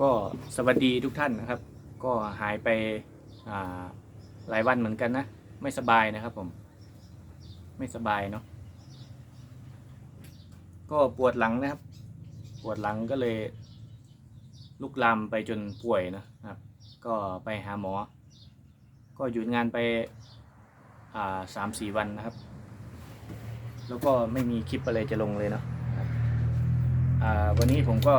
ก็สวัสดีทุกท่านนะครับ ก็หายไปหลายวันเหมือนกันนะ ไม่สบายนะครับผม ไม่สบายเนาะก็ปวดหลังนะครับ ปวดหลังก็เลยลุกลามไปจนป่วยนะครับ ก็ไปหาหมอ ก็หยุดงานไปสามสี่วันนะครับ แล้วก็ไม่มีคลิปอะไรจะลงเลยเนาะวันนี้ผมก็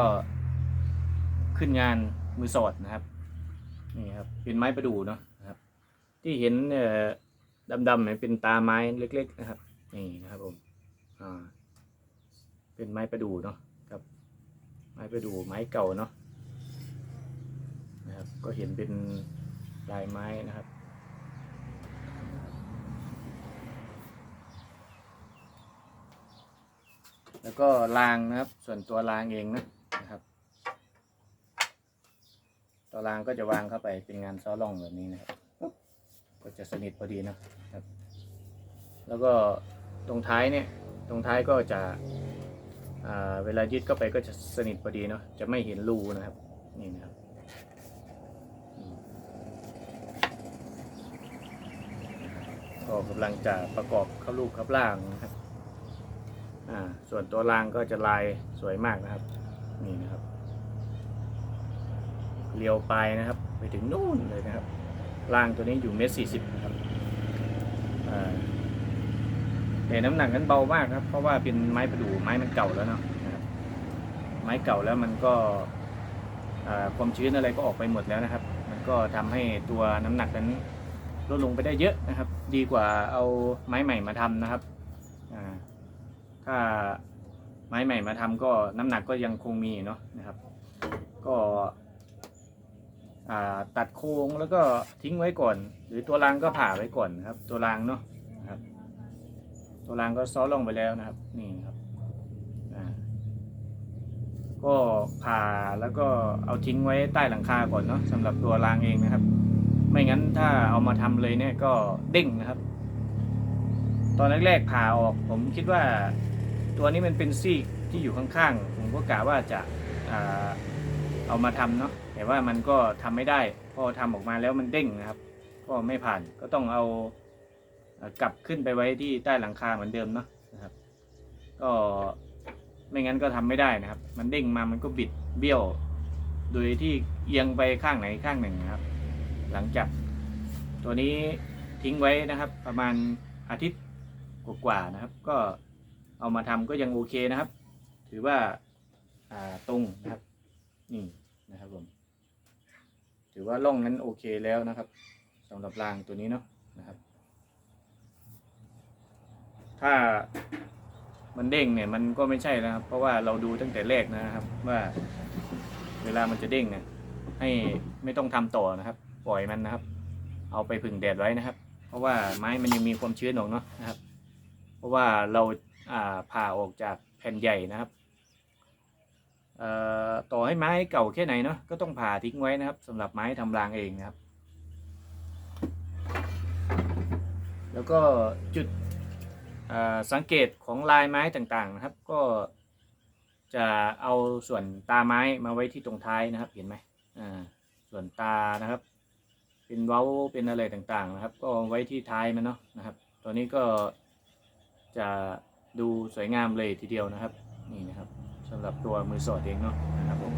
ขึ้นงานมือสอดนะครับนี่ครับเป็นไม้ประดู่เนาะนะครับ ที่เห็นเอ่อดำๆเนี่ยเป็นตาไม้เล็ก ๆ นะครับนี่นะครับผมอ่าเป็นไม้ประดู่เนาะครับไม้ประดู่ไม้เก่าเนาะนะครับก็เห็นเป็นลายไม้นะครับแล้วก็รางนะครับ ส่วนตัวรางเองนะนะค รับตัวรางก็จะวางเข้าไปเป็นงานซ้อล่องแบบนี้นะครับ ก็จะสนิทพอดีนะครับ แล้วก็ตรงท้ายเนี่ยตรงท้ายก็จะอ่าเวลายึดเข้าไปก็จะสนิทพอดีเนาะจะไม่เห็นรูนะครับนี่นะครับอืมก็กำลังจะประกอบเข้าลูกเข้าล่างนะครับอ่าส่วนตัวรางก็จะลายสวยมากนะครับ นี่นะครับ เลี้ยวไปนะครับ ไปถึงนู่นเลยนะครับรางตัวนี้อยู่เมตรสี่สิบนะครับอ่าแต่น้ำหนักนั้นเบามากครับ เพราะว่าเป็นไม้ประดู่ไม้มันเก่าแล้วเนาะไม้เก่าแล้วมันก็ความชื้นอะไรก็ออกไปหมดแล้วนะครับ มันก็ทำให้ตัวน้ำหนักนั้นลดลงไปได้เยอะนะครับ ดีกว่าเอาไม้ใหม่มาทำนะครับถ้าไม้ใหม่มาทำก็น้ำหนักก็ยังคงมีเนาะนะครับ ก็ ตัดโครงแล้วก็ทิ้งไว้ก่อน หรือตัวรางก็ผ่าไว้ก่อนนะครับ ตัวรางเนาะครับ ตัวรางก็ซ้อลงไปแล้วนะครับ นี่ครับก็ผ่าแล้วก็เอาทิ้งไว้ใต้หลังคาก่อนเนาะสำหรับตัวรางเองนะครับ ไม่งั้นถ้าเอามาทำเลยเนี่ยก็เด้งนะครับ ตอนแรกๆผ่าออก ผมคิดว่าตัวนี้มันเป็นซีกที่อยู่ข้างๆผมก็กะว่าจะเอามาทำเนาะ แต่ว่ามันก็ทำไม่ได้พอทำออกมาแล้วมันเด้งนะครับ ก็ไม่ผ่านก็ต้องเอากลับขึ้นไปไว้ที่ใต้หลังคาเหมือนเดิมเนาะนะครับ ก็ไม่งั้นก็ทำไม่ได้นะครับ มันเด้งมามันก็บิดเบี้ยว โดยที่เอียงไปข้างไหนข้างหนึ่งนะครับ หลังจากตัวนี้ทิ้งไว้นะครับ ประมาณอาทิตย์กว่าๆนะครับ ก็เอามาทำก็ยังโอเคนะครับ ถือว่าตรงนะครับนี่นะครับผม ถือว่าล่องนั้นโอเคแล้วนะครับสำหรับรางตัวนี้เนาะนะครับ ถ้ามันเด้งเนี่ยมันก็ไม่ใช่นะครับ เพราะว่าเราดูตั้งแต่แรกนะครับ ว่าเวลามันจะเด้งเนี่ยให้ไม่ต้องทำต่อนะครับ ปล่อยมันนะครับ เอาไปผึ่งแดดไว้นะครับ เพราะว่าไม้มันยังมีความชื้นออกเนาะนะครับ เพราะว่าเราอ่าผ่าออกจากแผ่นใหญ่นะครับ ต่อให้ไม้เก่าแค่ไหนเนาะก็ต้องผ่าทิ้งไว้นะครับสำหรับไม้ทำรางเองนะครับ แล้วก็จุดสังเกตของลายไม้ต่างๆนะครับ ก็จะเอาส่วนตาไม้มาไว้ที่ตรงท้ายนะครับ เห็นไหมอ่าส่วนตานะครับ เป็นเว้าเป็นอะไรต่างๆนะครับ ก็ไว้ที่ท้ายมันเนาะนะครับตัวนี้ก็จะดูสวยงามเลยทีเดียวนะครับ นี่นะครับ สำหรับตัวมือสอดเองเนาะนะครับผม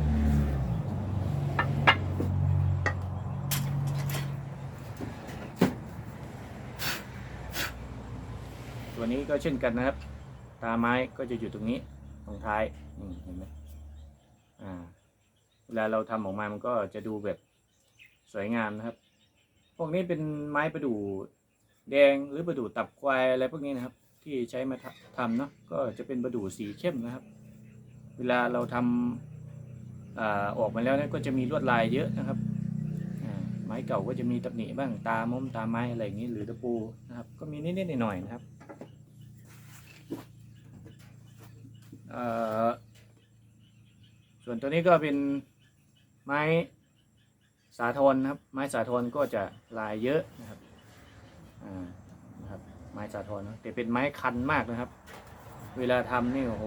ตัวนี้ก็เช่นกันนะครับ ตาไม้ก็จะอยู่ตรงนี้ตรงท้ายนี่เห็นไหมอ่าเวลาเราทำออกมามันก็จะดูแบบสวยงามนะครับ พวกนี้เป็นไม้ประดู่แดงหรือประดู่ตับควายอะไรพวกนี้นะครับ ที่ใช้มาทำเนาะก็จะเป็นประดู่สีเข้มนะครับ วลาเราทำอาออกมาแล้วนี่ก็จะมีลวดลายเยอะนะครับ ไม้เก่าก็จะมีตำหนิบ้างตามมตาไม้อะไรอย่างนี้หรือตะปูนะครับ ก็มีนิดๆหน่อยๆนะครับส่วนตัวนี้ก็เป็นไม้สาทรนะครับ ไม้สาทรก็จะลายเยอะนะครับนะครับ ไม้สาทรเนะแต่เป็นไม้คันมากนะครับ เวลาทำนี่โอ้โห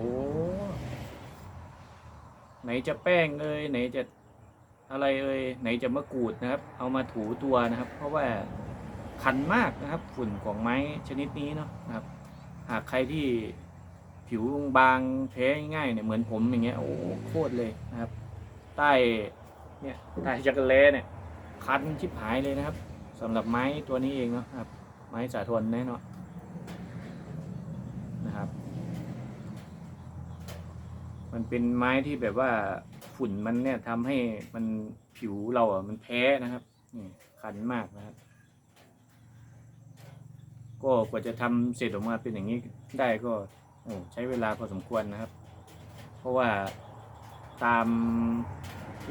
ไหนจะแป้งเอ่ยไหนจะอะไรเอ่ยไหนจะมะกรูดนะครับ เอามาถูตัวนะครับ เพราะว่าคันมากนะครับ ฝุ่นของไม้ชนิดนี้เนาะนะครับ หากใครที่ผิวบางแพ้ง่ายเนี่ยเหมือนผมอย่างเงี้ยโอ้โหโคตรเลยนะครับ ใต้เนี่ยใต้จักรเล่เนี่ยคันชิบหายเลยนะครับสำหรับไม้ตัวนี้เองเนาะครับ ไม้สาทนแน่นอนนะครับ มันเป็นไม้ที่แบบว่าฝุ่นมันเนี่ยทำให้มันผิวเราอะมันแพ้นะครับนี่คันมากนะครับ ก็กว่าจะทำเสร็จออกมาเป็นอย่างนี้ได้ก็โอ้ใช้เวลาพอสมควรนะครับ เพราะว่าตาม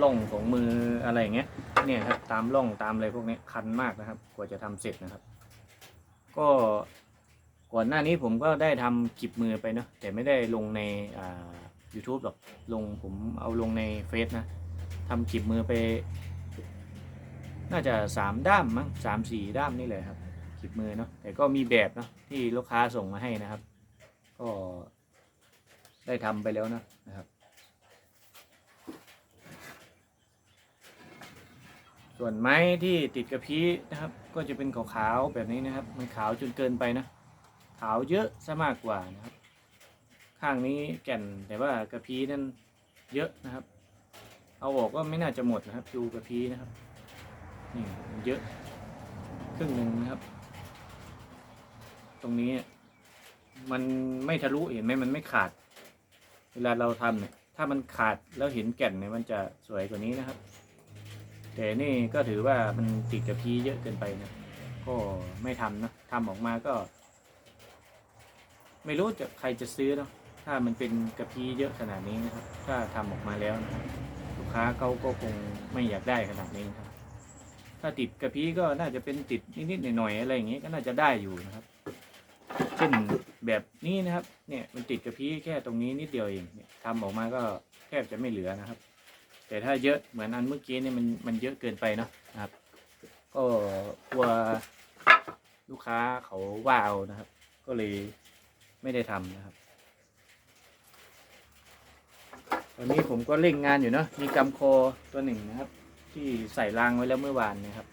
ร่องของมืออะไรอย่างเงี้ยเนี่ยครับตามร่องตามอะไรพวกนี้คันมากนะครับ กว่าจะทำเสร็จนะครับ ก็ก่อนหน้านี้ผมก็ได้ทำคลิปมือไปเนาะแต่ไม่ได้ลงในอ่า YouTube หรอกลงผมเอาลงในเฟซนะทำคลิปมือไป น่าจะสามด้ามมั้งสามสี่ด้ามนี่เลยครับคลิปมือเนาะแต่ก็มีแบบเนาะที่ลูกค้าส่งมาให้นะครับ ก็ได้ทำไปแล้วนะนะครับ ส่วนไม้ที่ติดกระพี้นะครับ ก็จะเป็นขาวๆแบบนี้นะครับ มันขาวจนเกินไปนะ ขาวเยอะซะมากกว่านะครับ ข้างนี้แก่นแต่ว่ากระพี้นั่นเยอะนะครับ เอาออกก็ไม่น่าจะหมดนะครับดูกระพี้นะครับนี่เยอะครึ่งหนึ่งนะครับ ตรงนี้มันไม่ทะลุเห็นไหมมันไม่ขาด เวลาเราทำเนี่ยถ้ามันขาดแล้วเห็นแก่นเนี่ยมันจะสวยกว่านี้นะครับ แต่นี่ก็ถือว่ามันติดกับพีเยอะเกินไปนะก็ไม่ทำนะทำออกมาก็ ไม่รู้จะใครจะซื้อเนาะ ถ้ามันเป็นกระพีเยอะขนาดนี้นะครับ ถ้าทำออกมาแล้วนะครับลูกค้าเขาก็คงไม่อยากได้ขนาดนี้นะครับ ถ้าติดกระพีก็น่าจะเป็นติดนิดๆหน่อยๆอะไรอย่างงี้ก็น่าจะได้อยู่นะครับ เช่นแบบนี้นะครับ เนี่ยมันติดกระพีแค่ตรงนี้นิดเดียวเองเนี่ยทำออกมาก็แทบจะไม่เหลือนะครับ แต่ถ้าเยอะเหมือนอันเมื่อกี้เนี่ยมันมันเยอะเกินไปเนาะนะครับ ก็กลัวลูกค้าเขาว่าเอานะครับ ก็เลยไม่ได้ทำนะครับ ตอนนี้ผมก็เร่งงานอยู่เนาะมีกำคอตัวหนึ่งนะครับ ที่ใส่รางไว้แล้วเมื่อวานนะครับ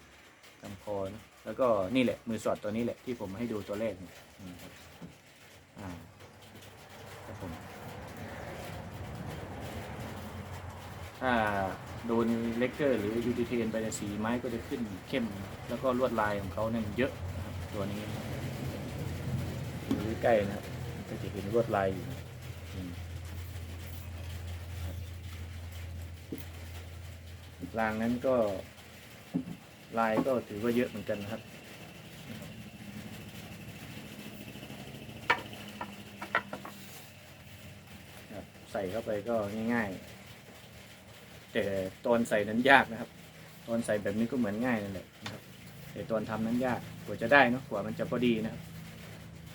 กำคอนะแล้วก็นี่แหละมือสอดตัวนี้แหละที่ผมให้ดูตัวแรกนี่ยนี่ครับอ่าครับผมถ้าโดนเลกเกอร์หรือยูทีเทนไปสีไม้ก็จะขึ้นเข้ม แล้วก็ลวดลายของเขาเนี่ยเยอะตัวนี้ดูใกล้นะครับก็จะเห็นลวดลายอยู่อืมครับ รางนั้นก็ลายก็ถือว่าเยอะเหมือนกันนะครับ ใส่เข้าไปก็ง่ายๆ แต่ตอนใส่นั้นยากนะครับ ตอนใส่แบบนี้ก็เหมือนง่ายนั่นแหละนะครับแต่ตอนทำนั้นยากกว่าจะได้นะกว่ามันจะพอดีนะครับ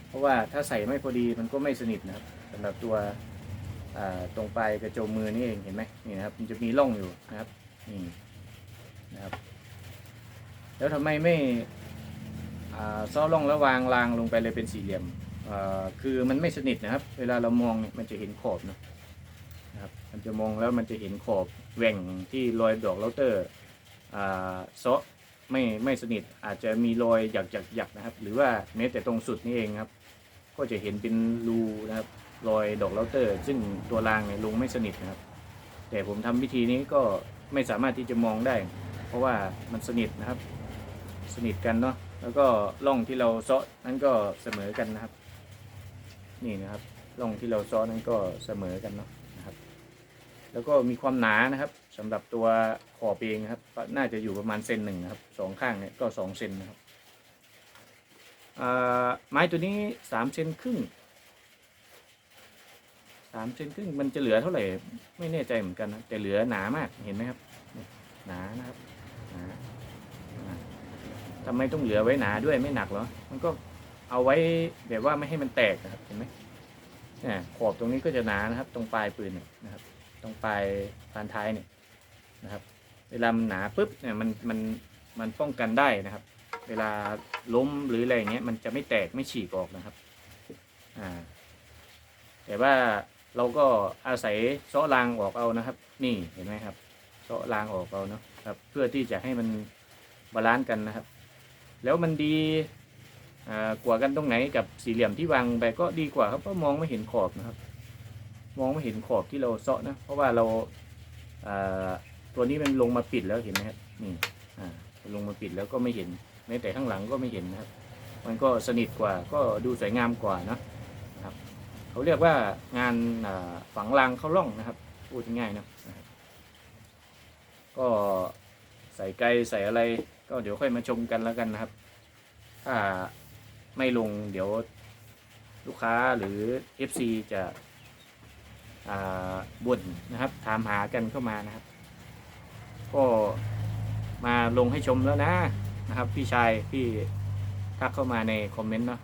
เพราะว่าถ้าใส่ไม่พอดีมันก็ไม่สนิทนะครับสำหรับตัวตรงปลายกระโจมมือนี่เองเห็นไหมนี่นะครับ มันจะมีร่องอยู่นะครับ นี่นะครับ แล้วทำไมไม่อ่าซ้อร่องแล้ววางรางลงไปเลยเป็นสี่เหลี่ยมคือมันไม่สนิทนะครับ เวลาเรามองมันจะเห็นขอบนะนะครับ มันจะมองแล้วมันจะเห็นขอบแหว่งที่รอยดอกเลาเตอร์อ่าซ้อไม่ไม่สนิทอาจจะมีรอยหยักหยักหยักนะครับ หรือว่าแม้แต่ตรงสุดนี่เองครับ ก็จะเห็นเป็นรูนะครับรอยดอกเลาเตอร์ ซึ่งตัวรางเนี่ยลงไม่สนิทนะครับ แต่ผมทำวิธีนี้ก็ ไม่สามารถที่จะมองได้ เพราะว่ามันสนิทนะครับ สนิทกันเนาะแล้วก็ร่องที่เราเซาะนั้นก็เสมอกันนะครับ นี่นะครับร่องที่เราเซาะนั้นก็เสมอกันเนาะนะครับ แล้วก็มีความหนานะครับสำหรับตัวขอบเองนะครับ น่าจะอยู่ประมาณเซนหนึ่งนะครับสองข้างเนี่ยก็สองเซนนะครับไม้ตัวนี้สามเซนครึ่ง สามเซนครึ่งมันจะเหลือเท่าไหร่ไม่แน่ใจเหมือนกันนะแต่เหลือหนามากเห็นไหมครับหนานะครับหนาทำไมต้องเหลือไว้หนาด้วยไม่หนักเหรอมันก็เอาไว้แบบว่าไม่ให้มันแตกนะครับเห็นไหมเนี่ยขอบตรงนี้ก็จะหนานะครับ ตรงปลายปืนนะครับ ตรงปลายพานท้ายเนี่ยนะครับ เวลามันหนาปุ๊บเนี่ยมันมันมันป้องกันได้นะครับ เวลาล้มหรืออะไรเงี้ยมันจะไม่แตกไม่ฉีกออกนะครับอ่าแต่ว่า เราก็อาศัยเซาะรางออกเอานะครับ นี่เห็นไหมครับเซาะรางออกเอาเนาะครับ เพื่อที่จะให้มันบาลานซ์กันนะครับ แล้วมันดีกว่ากันตรงไหนกับสี่เหลี่ยมที่วางไปก็ดีกว่าครับเพราะมองไม่เห็นขอบนะครับ มองไม่เห็นขอบที่เราเซาะนะ เพราะว่าเราตัวนี้มันลงมาปิดแล้วเห็นไหมครับนี่ลงมาปิดแล้วก็ไม่เห็นแม้แต่ข้างหลังก็ไม่เห็นนะครับ มันก็สนิทกว่าก็ดูสวยงามกว่าเนะ เขาเรียกว่างานฝังรางเข้าร่องนะครับพูดง่ายๆนะก็ใส่ไกลใส่อะไร ก็เดี๋ยวค่อยมาชมกันแล้วกันนะครับ ถ้าไม่ลงเดี๋ยวลูกค้าหรือ FC จะบ่นนะครับ ถามหากันเข้ามานะครับ ก็มาลงให้ชมแล้วนะนะครับ พี่ชายพี่ทักเข้ามาในคอมเมนต์เนาะ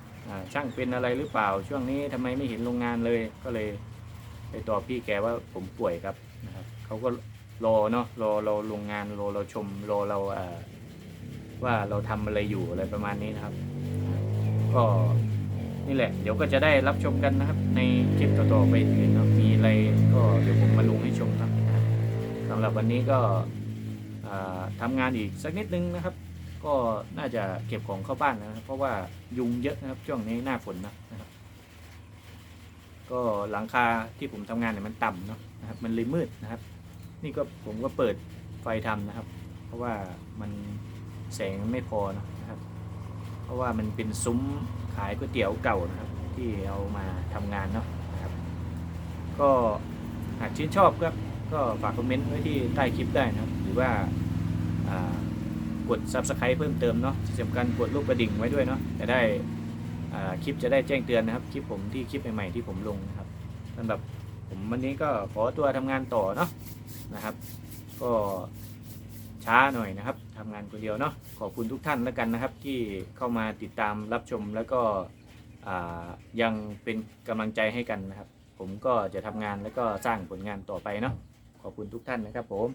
ช่างเป็นอะไรหรือเปล่า ช่วงนี้ทำไมไม่เห็นโรงงานเลย ก็เลยไปตอบพี่แกว่าผมป่วยครับนะครับเขาก็รอเนาะรอเราโรงงานรอเราชมรอเราว่าเราทำอะไรอยู่อะไรประมาณนี้นะครับ ก็นี่แหละ เดี๋ยวก็จะได้รับชมกันนะครับ ในคลิปต่อๆไปอื่นนะมีอะไรก็เดี๋ยวผมมาลงให้ชมครับสำหรับวันนี้ก็ทำงานอีกสักนิดนึงนะครับ ก็น่าจะเก็บของเข้าบ้านนะครับ เพราะว่ายุงเยอะนะครับ ช่วงนี้หน้าฝนนะครับ ก็หลังคาที่ผมทำงานเนี่ยมันต่ำเนาะนะครับ มันเลยมืดนะครับ นี่ก็ผมก็เปิดไฟทำนะครับ เพราะว่ามันแสงมันไม่พอนะครับ เพราะว่ามันเป็นซุ้มขายก๋วยเตี๋ยวเก่านะครับ ที่เอามาทำงานเนาะนะครับ ก็หากชื่นชอบครับก็ฝากคอมเมนต์ไว้ที่ใต้คลิปได้นะครับ หรือว่าอ่า กด Subscribe เพิ่มเติมเนาะที่สำคัญกดรูปกระดิ่งไว้ด้วยเนาะจะได้คลิปจะได้แจ้งเตือนนะครับ คลิปผมที่คลิปใหม่ๆที่ผมลงนะครับสำหรับผมวันนี้ก็ขอตัวทำงานต่อเนาะนะครับ ก็ช้าหน่อยนะครับทำงานคนเดียวเนาะขอบคุณทุกท่านแล้วกันนะครับ ที่เข้ามาติดตามรับชมแล้วก็ยังเป็นกำลังใจให้กันนะครับ ผมก็จะทำงานแล้วก็สร้างผลงานต่อไปเนาะขอบคุณทุกท่านนะครับผม